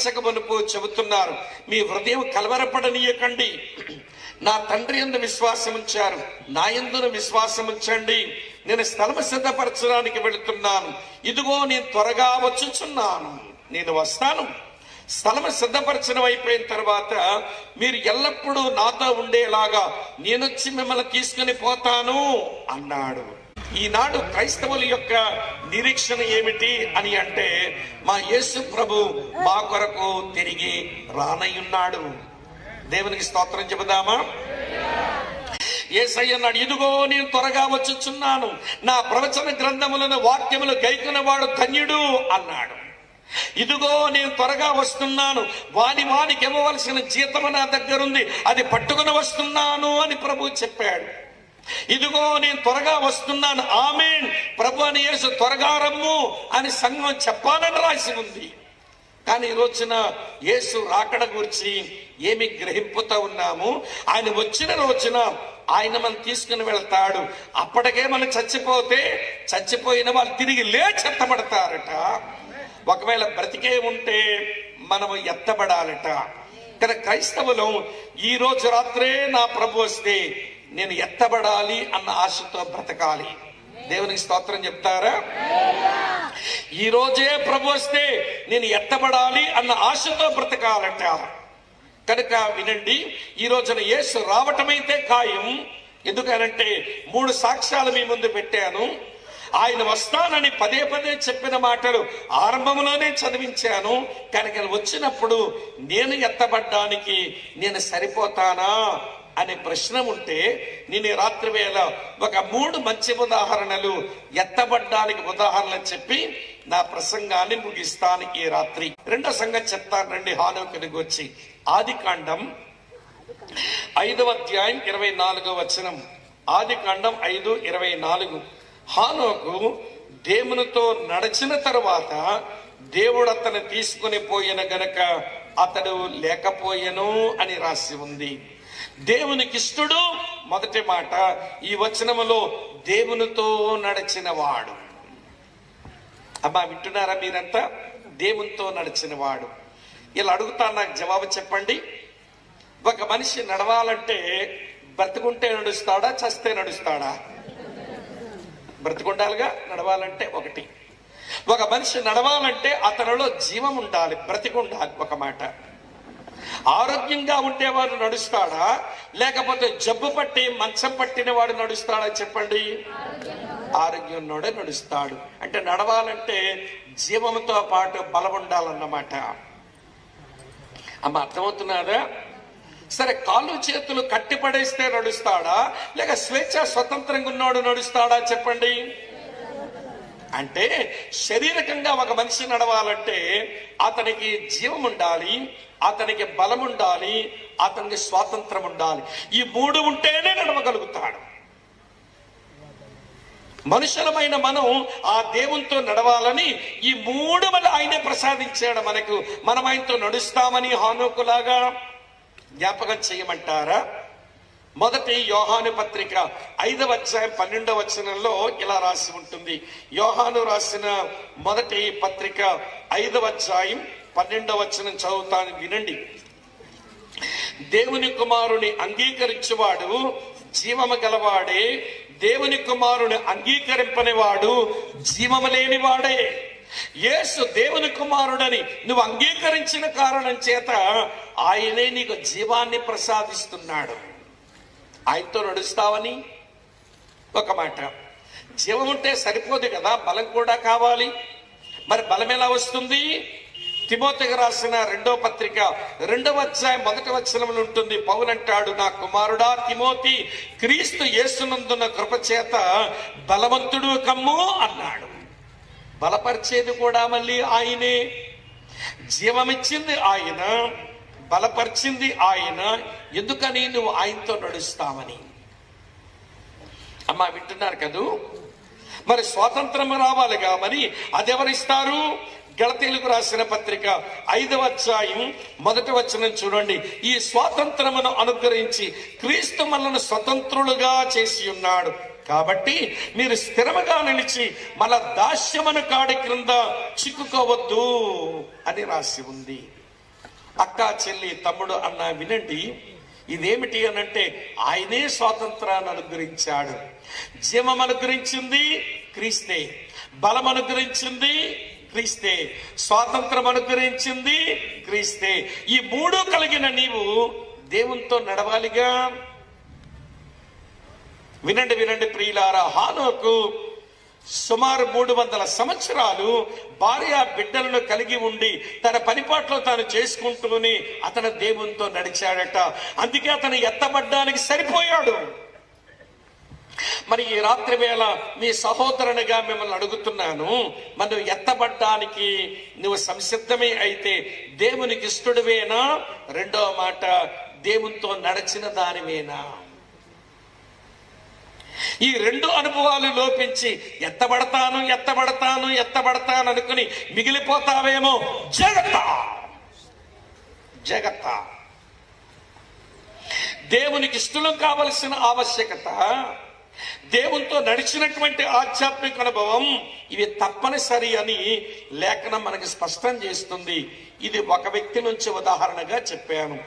మరణించక మునుపు చెబుతున్నారు. మీ హృదయం కలవరపడనీయకండి. నా తండ్రి ఎందు విశ్వాసం ఉంచారు. నా ఎందున విశ్వాసం ఉంచండి. నేను స్థలము సిద్ధపరచడానికి వెళుతున్నాను. ఇదిగో నేను త్వరగా వచ్చుచున్నాను. నేను వస్తాను. స్థలము సిద్ధపరచడం అయిపోయిన తర్వాత మీరు ఎల్లప్పుడూ నాతో ఉండేలాగా నేనొచ్చి మిమ్మల్ని తీసుకుని పోతాను అన్నాడు. ఈనాడు క్రైస్తవుల యొక్క నిరీక్షణ ఏమిటి అని అంటే మా యేసు ప్రభు మా కొరకు తిరిగి రానయ్యున్నాడు. దేవునికి స్తోత్రం చెబుదామా? ఏసయ్య అన్నాడు ఇదిగో నేను త్వరగా వచ్చుచున్నాను. నా ప్రవచన గ్రంథములను వాక్యములు గైకునవాడు ధన్యుడు అన్నాడు. ఇదిగో నేను త్వరగా వస్తున్నాను. వాని వానికి ఇవ్వవలసిన జీతము నా దగ్గరుంది. అది పట్టుకుని వస్తున్నాను అని ప్రభు చెప్పాడు. ఇదిగో నేను త్వరగా వస్తున్నాను. ఆమెన్. ప్రభు అని యేసు త్వరగా రమ్ము అని సంఘం చెప్పాలని రాసి ఉంది. కానీ ఈ రోజున యేసు రాకడ గురించి ఏమి గ్రహింపుతా ఉన్నాము? ఆయన వచ్చిన రోజున ఆయన మనం తీసుకుని వెళ్తాడు. అప్పటికే మనం చచ్చిపోతే చచ్చిపోయిన వాళ్ళు తిరిగి లేచెత్తబడతారట ఒకవేళ బ్రతికే ఉంటే మనము ఎత్తబడాలట. ఇక్కడ క్రైస్తవులు ఈ రోజు రాత్రే నా ప్రభు వస్తే నేను ఎత్తబడాలి అన్న ఆశతో బ్రతకాలి. దేవునికి స్తోత్రం చెప్తారా? ఈ రోజే ప్రభు వస్తే నేను ఎత్తబడాలి అన్న ఆశతో బ్రతకాలట కనుక వినండి ఈ రోజున యేసు రావటమైతే ఖాయం. ఎందుకనంటే మూడు సాక్ష్యాలు మీ ముందు పెట్టాను. ఆయన వస్తానని పదే పదే చెప్పిన మాటలు ఆరంభంలోనే చదివించాను. కనుక వచ్చినప్పుడు నేను ఎత్తబడ్డానికి నేను సరిపోతానా? అనే ప్రశ్న ఉంటే నేను రాత్రి వేళ ఒక మూడు మంచి ఉదాహరణలు ఎత్తబడ్డానికి ఉదాహరణలు చెప్పి నా ప్రసంగాన్ని ముగిస్తాను ఈ రాత్రి. రెండో సంగతి చెప్తాను రండి హానోకునికి వచ్చి. ఆది కాండం ఐదవ అధ్యాయం ఇరవై నాలుగో వచనం. ఆది కాండం ఐదు ఇరవై నాలుగు. హానోకు దేవునితో నడిచిన తరువాత దేవుడు అతను తీసుకుని పోయిన గనక అతడు లేకపోయెను అని రాసి ఉంది. దేవునికి ఇష్టడు మొదటి మాట ఈ వచనములో దేవునితో నడిచిన వాడు అబ్బా వింటున్నారా మీరంతా? దేవునితో నడిచిన వాడు ఇలా అడుగుతా నాకు జవాబు చెప్పండి. ఒక మనిషి నడవాలంటే బ్రతుకుంటే నడుస్తాడా చస్తే నడుస్తాడా? బ్రతుకుండాలిగా నడవాలంటే ఒకటి. ఒక మనిషి నడవాలంటే అతనిలో జీవం ఉండాలి బ్రతికుండాలి ఒక మాట. ఆరోగ్యంగా ఉండేవాడు నడుస్తాడా? లేకపోతే జబ్బు పట్టి మంచం పట్టిన వాడు నడుస్తాడా చెప్పండి? ఆరోగ్యం ఉన్నోడే నడుస్తాడు. అంటే నడవాలంటే జీవంతో పాటు బలం ఉండాలన్నమాట. అమ్మ అర్థమవుతున్నారా? సరే కాళ్ళు చేతులు కట్టిపడేస్తే నడుస్తాడా? లేక స్వేచ్ఛ స్వతంత్రంగా ఉన్నాడు నడుస్తాడా చెప్పండి? అంటే శరీరకంగా ఒక మనిషి నడవాలంటే అతనికి జీవం ఉండాలి అతనికి బలం ఉండాలి అతనికి స్వాతంత్రం ఉండాలి. ఈ మూడు ఉంటేనే నడవగలుగుతాడు. మనుషులమైన మనం ఆ దేవునితో నడవాలని ఈ మూడు వల్ల ఆయనే ప్రసాదించాడు మనకు. మనం ఆయనతో నడుస్తామని హానోకులాగా జ్ఞాపకం చేయమంటారా? మొదటి యోహాను పత్రిక ఐదవ అధ్యాయం పన్నెండవ వచనంలో ఇలా రాసి ఉంటుంది. యోహాను రాసిన మొదటి పత్రిక ఐదవ అధ్యాయం పన్నెండవ వచనం చదువుతాను వినండి. దేవుని కుమారుని అంగీకరించువాడు జీవము గలవాడే దేవుని కుమారుని అంగీకరింపని వాడు జీవము లేనివాడే. యేసు దేవుని కుమారుడని నువ్వు అంగీకరించిన కారణం చేత ఆయనే నీకు జీవాన్ని ప్రసాదిస్తున్నాడు. ఆయనతో నడుస్తావని ఒక మాట. జీవం ఉంటే సరిపోదు కదా బలం కూడా కావాలి. మరి బలం ఎలా వస్తుంది? తిమోతికి రాసిన రెండో పత్రిక రెండవ అధ్యాయం మొదటి వచనంలో ఉంటుంది పౌనంటాడు నా కుమారుడా తిమోతి క్రీస్తు యేసునందున్న కృపచేత బలవంతుడు కమ్ము అన్నాడు. బలపరిచేది కూడా మళ్ళీ ఆయనే. జీవమిచ్చింది ఆయన. బలపరిచింది ఆయన. ఎందుకని నువ్వు ఆయనతో నడుస్తామని అమ్మా వింటున్నారు కదూ? మరి స్వాతంత్రం రావాలిగా కామని అదెవరిస్తారు? గళతీలకు రాసిన పత్రిక ఐదవ అధ్యాయం మొదటి వచనం చూడండి. ఈ స్వాతంత్రమును అనుగ్రహించి క్రీస్తు మనల్ని స్వతంత్రులుగా చేసి ఉన్నాడు. కాబట్టి మీరు స్థిరముగా నిలిచి మన దాస్యమును కాడి క్రింద చిక్కుకోవద్దు అని రాసి ఉంది. అక్క చెల్లి తమ్ముడు అన్న వినండి. ఇదేమిటి అనంటే ఆయనే స్వాతంత్రాన్ని అనుగ్రహించాడు. జీవం అనుగ్రహించింది క్రీస్తే. బలం అనుగ్రహించింది క్రీస్తే. స్వాతంత్రం అనుగ్రహించింది క్రీస్తే. ఈ మూడు కలిగిన నీవు దేవునితో నడవాలిగా. వినండి వినండి ప్రియులారా హానోకు సుమారు మూడు వందల సంవత్సరాలు భార్య బిడ్డలను కలిగి ఉండి తన పనిపాట్లో తాను చేసుకుంటూనే అతను దేవునితో నడిచాడట. అందుకే అతను ఎత్తబడ్డానికి సరిపోయాడు. మరి ఈ రాత్రి వేళ మీ సహోదరునిగా మిమ్మల్ని అడుగుతున్నాను మనం ఎత్తబడ్డానికి నువ్వు సంసిద్ధమే అయితే దేవునికి ఇష్టడువేనా? రెండో మాట దేవునితో నడిచిన దానివేనా? ఈ రెండు అనుభవాలు లోపించి ఎత్తబడతాను ఎత్తబడతాను ఎత్తబడతాను అనుకుని మిగిలిపోతావేమో జగత జగత దేవునికి ఇష్టం కావలసిన ఆవశ్యకత దేవునితో నడిచినటువంటి ఆధ్యాత్మిక అనుభవం ఇవి తప్పనిసరి అని లేఖనం మనకి స్పష్టం చేస్తుంది. ఇది ఒక వ్యక్తి నుంచి ఉదాహరణగా చెప్పాను.